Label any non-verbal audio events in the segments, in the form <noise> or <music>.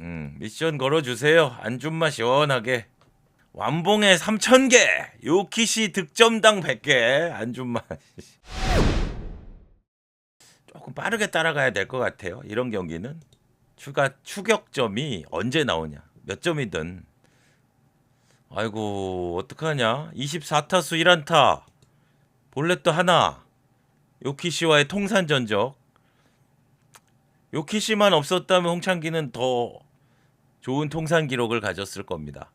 음, 미션 걸어주세요. 안준마 시원하게. 완봉에 3,000개. 요키시 득점당 100개. 안준마. <laughs> 조금 빠르게 따라가야 될 것 같아요. 이런 경기는. 추가 추격점이 언제 나오냐. 몇 점이든. 아이고, 어떡하냐. 24타수 1안타. 볼넷도 하나. 요키시와의 통산 전적. 요키시만 없었다면 홍창기는 더 좋은 통산 기록을 가졌을 겁니다.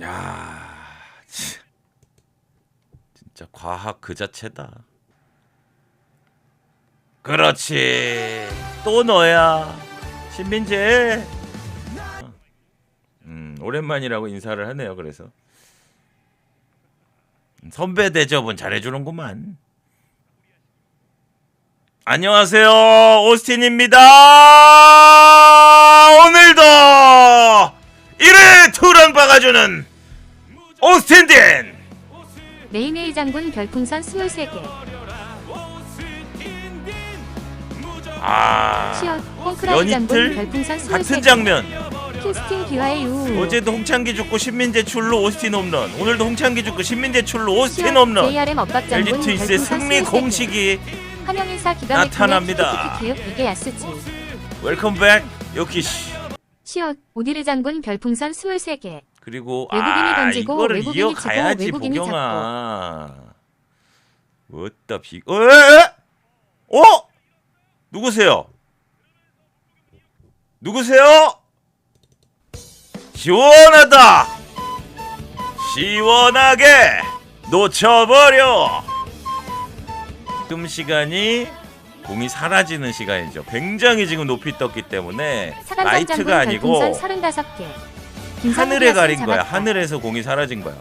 야, 참. 진짜 과학 그 자체다. 그렇지. 또 너야. 신민재. 음, 오랜만이라고 인사를 하네요. 그래서 선배 대접은 잘해 주는구만. 안녕하세요. 오스틴입니다. 오늘도 이를 투런 박아주는 오스틴 딘. 메인의 장군 별풍선 23개 아, 장군 연이틀 별풍선 같은 23개 장면. 킬스팅 기와의 유 어제도 홍창기 죽고 신민재 출루 오스틴 홈런. 오늘도 홍창기 죽고 신민재 출루 오스틴 홈런. JRM 업박 장군 LG 트윈스의 별풍선 승리 23개 공식이 한영 인사 기가 나타납니다. 이게 야스지 웰컴 백 요키시. 시옷 오디르 장군 별풍선 23개 그리고 외국인이 아 던지고 이거를 외국인이 이어가야지 치고 외국인이 보경아. 어따 비. 어? 에? 어? 누구세요? 누구세요? 시원하다. 시원하게 놓쳐버려. 지금 시간이 공이 사라지는 시간이죠. 굉장히 지금 높이 떴기 때문에 라이트가 아니고 별풍선 35개 하늘에 가린 거야. 하늘에서 공이 사라진 거야.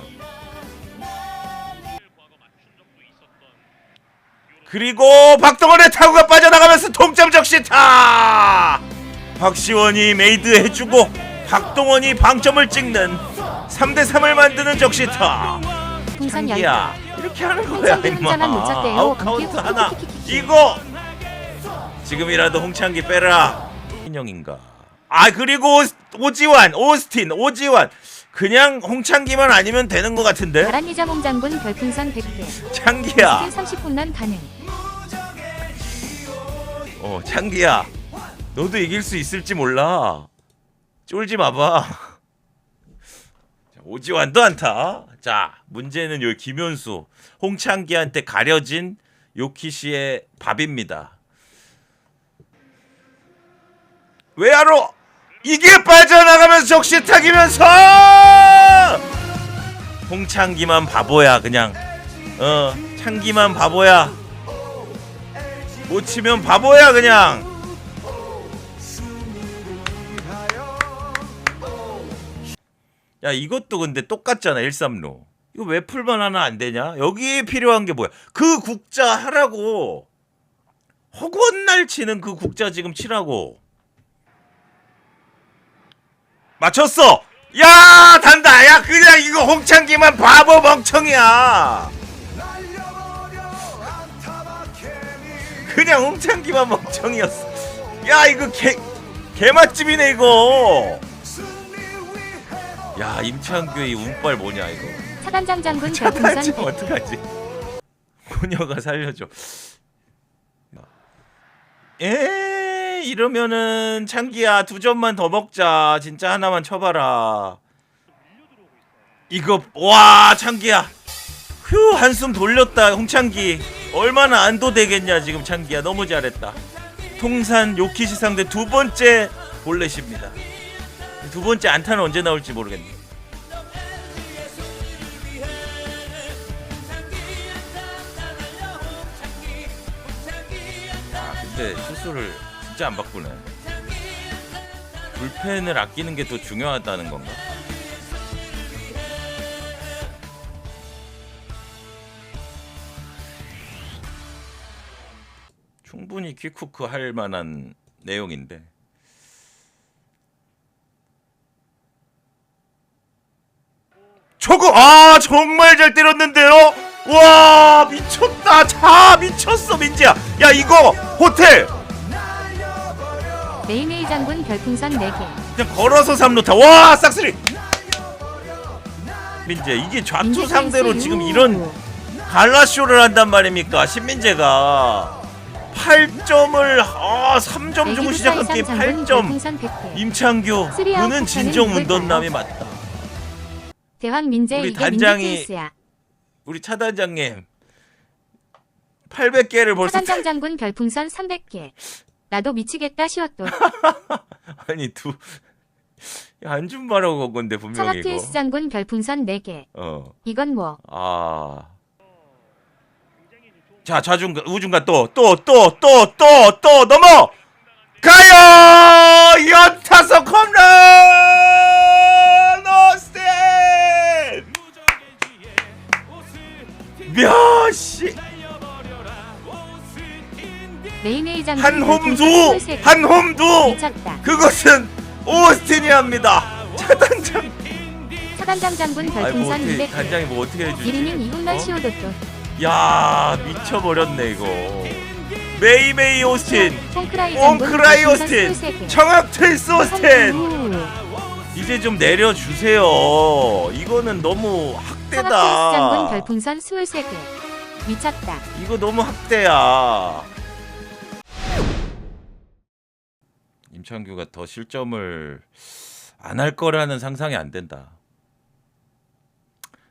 그리고 박동원의 타구가 빠져나가면서 동점 적시타. 박시원이 메이드 해주고 박동원이 방점을 찍는 3대 3을 만드는 적시타. 풍선 창기야 10개 이렇게 하는 거야 홍창기 임마. 혼자만 못 쳤대요. 아웃 카운트 키키키키키키키. 하나. 이거 지금이라도 홍창기 빼라. 인형인가? 아 그리고 오- 오지환, 오스틴, 오지환. 그냥 홍창기만 아니면 되는 것 같은데? 가란니자몽 장군 별풍선 100개 창기야. 30홈런 가능 어, 창기야. 너도 이길 수 있을지 몰라. 쫄지 마봐. 자, 오지환도 안타. 자, 문제는 여기 김현수, 홍창기한테 가려진 요키시의 밥입니다. 외야로 이게 빠져나가면서 적시타기면서! 홍창기만 바보야 그냥. 어 창기만 바보야. 못 치면 바보야 그냥 야 이것도 근데 똑같잖아 136 이거 왜 풀만 하나 안 되냐? 여기에 필요한 게 뭐야? 그 국자 하라고. 허건날 치는 그 국자 지금 치라고. 맞췄어? 야 단다. 야 그냥 이거 홍창기만 바보 멍청이야. 그냥 홍창기만 멍청이었어. 야 이거 개 개맛집이네 이거. 야 임창규의 이 운빨 뭐냐 이거. 차단장 장군 차단점 별풍선 100개 어떡하지? 소녀가 살려줘. 에 이러면은 창기야 두 점만 더 먹자. 진짜 하나만 쳐봐라. 이거 와 창기야. 휴 한숨 돌렸다 홍창기. 얼마나 안도되겠냐 지금 창기야 너무 잘했다. 통산 요키시 상대 두 번째 볼넷입니다. 두 번째 안타는 언제 나올지 모르겠네. 아 근데 수술을 진짜 안 바꾸네. 불펜을 아끼는 게 더 중요하다는 건가? 충분히 퀵쿠크 할 만한 내용인데. 저거 아 정말 잘 때렸는데요. 와 미쳤다. 자 미쳤어 민지야. 야 이거 호텔 메인웨이 장군 별풍선 4개. 그냥 걸어서 3루타 와 싹쓸이 민재 이게 좌투 상대로 지금 유. 이런 갈라쇼를 한단 말입니까 신민재가 8점을 아 3점 주고 시작한 게임 장군 8점 별풍선 100개. 임창규 그는 진정? 운동남이 맞다 대왕 민재 우리 단장이. 우리 차 단장님 800개를 벌써 차단장 장군 별풍선 300개. 나도 미치겠다 쉬었도. <laughs> 아니 두 안준 말하고 건 건데 분명히 이거 트위스 장군 별풍선 4개. 어 이건 뭐? 아. 자, 좌중간, 우중간 또, 또, 또, 또, 또, 또, 넘어! 가요! 연타석 홈런! 몇시 메인웨이 장군 한 홈도! 별풍선 23개. 한 홈도! 미쳤다. 그것은 오스틴이 합니다! 차단장! 차단장 장군 뭐 별풍선 어떻게, 200개. 단장이 뭐 어떻게 해주지? 1이닝 2분만 어? 쉬어도 또. 야 미쳐버렸네 이거 메이메이 오스틴 별풍선 오스틴 23개. 청학 트위스 오스틴 우. 이제 좀 내려주세요 이거는 너무 청 학 트위스 장군 학대다 별풍선 23개. 미쳤다. 이거 너무 학대야 임창규가 더 실점을 안 할 거라는 상상이 안 된다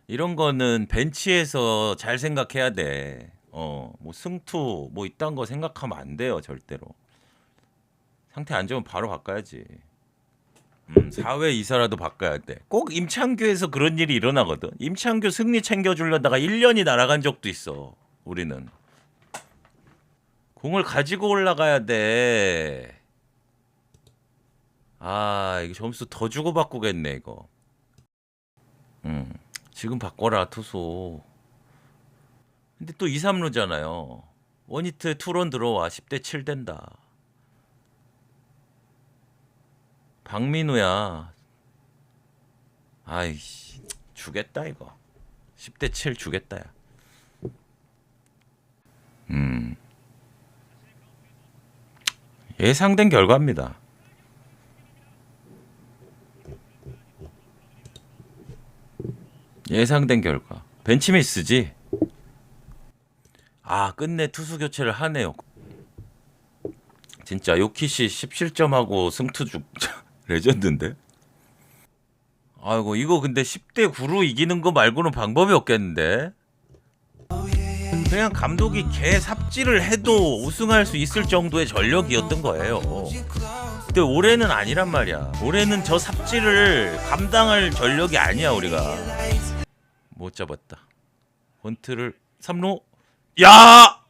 이런 거는 벤치에서 잘 생각해야 돼. 어, 뭐 승투 뭐 이딴 거 생각하면 안 돼요, 절대로. 상태 안 좋으면 바로 바꿔야지. 음, 4회 이사라도 바꿔야 돼. 꼭 임창규에서 그런 일이 일어나거든. 임창규 승리 챙겨주려다가 1년이 날아간 적도 있어. 우리는. 공을 가지고 올라가야 돼. 아, 이거 점수 더 주고 바꾸겠네, 이거. 음. 지금 바꿔라 투수. 근데 또 2, 3루잖아요. 원히트 투런 들어와 10대 7 된다. 박민우야. 아이씨 주겠다 이거. 10대 7 주겠다 야. 음. 예상된 결과입니다. 예상된 결과 벤치미스지 아 끝내 투수 교체를 하네요 진짜 요키시 17점하고 승투 주 <laughs> 레전드인데 아이고 이거 근데 10대 9로 이기는 거 말고는 방법이 없겠는데 그냥 감독이 개 삽질을 해도 우승할 수 있을 정도의 전력이었던 거예요 근데 올해는 아니란 말이야 올해는 저 삽질을 감당할 전력이 아니야 우리가 못 잡았다. 번트를 3루. 야!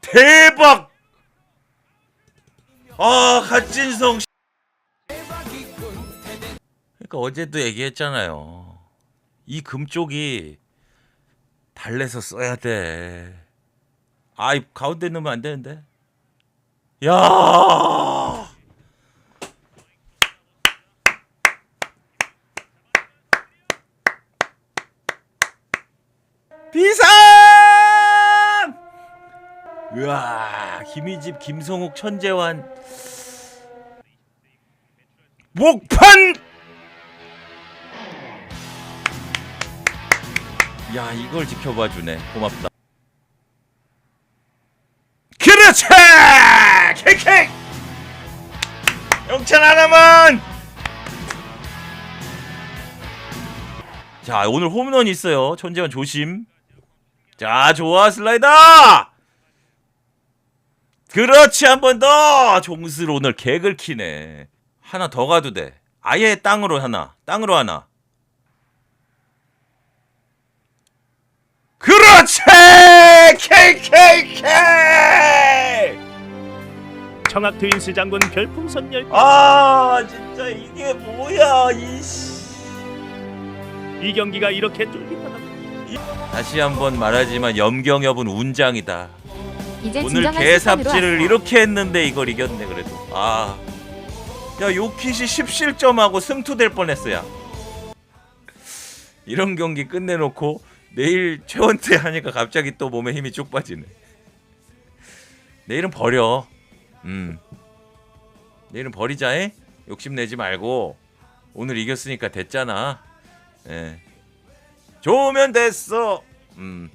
대박! 아, 갓진성. 씨. 그러니까 어제도 얘기했잖아요. 이 금쪽이 달래서 써야 돼. 아, 이 가운데 넣으면 안 되는데. 야! 비상! 으아, 김희집, 김성욱, 천재환. 목판! 야, 이걸 지켜봐 주네. 고맙다. 그렇지! 킥킥! 영찬 하나만! 자, 오늘 홈런 있어요. 천재환 조심. 자, 좋아 슬라이더. 그렇지 한 번 더. 종슬 오늘 개글 키네. 하나 더 가도 돼. 아예 땅으로 하나. 땅으로 하나. 그렇지! KKK! 청학 트윈스 장군 별풍선 10개 아, 진짜 이게 뭐야, 이씨. 이 경기가 이렇게 쫄깃하다 다시 한번 말하지만 염경엽은 운장이다. 이제 오늘 진정한 개삽질을 왔어. 이렇게 했는데 이걸 이겼네 그래도. 아. 야 요키시 17점하고 승투될 뻔했어야. 이런 경기 끝내놓고 내일 최원태 하니까 갑자기 또 몸에 힘이 쭉 빠지네. 내일은 버려. 음. 내일은 버리자해. 욕심 내지 말고 오늘 이겼으니까 됐잖아. 예. 좋으면 됐어. 음.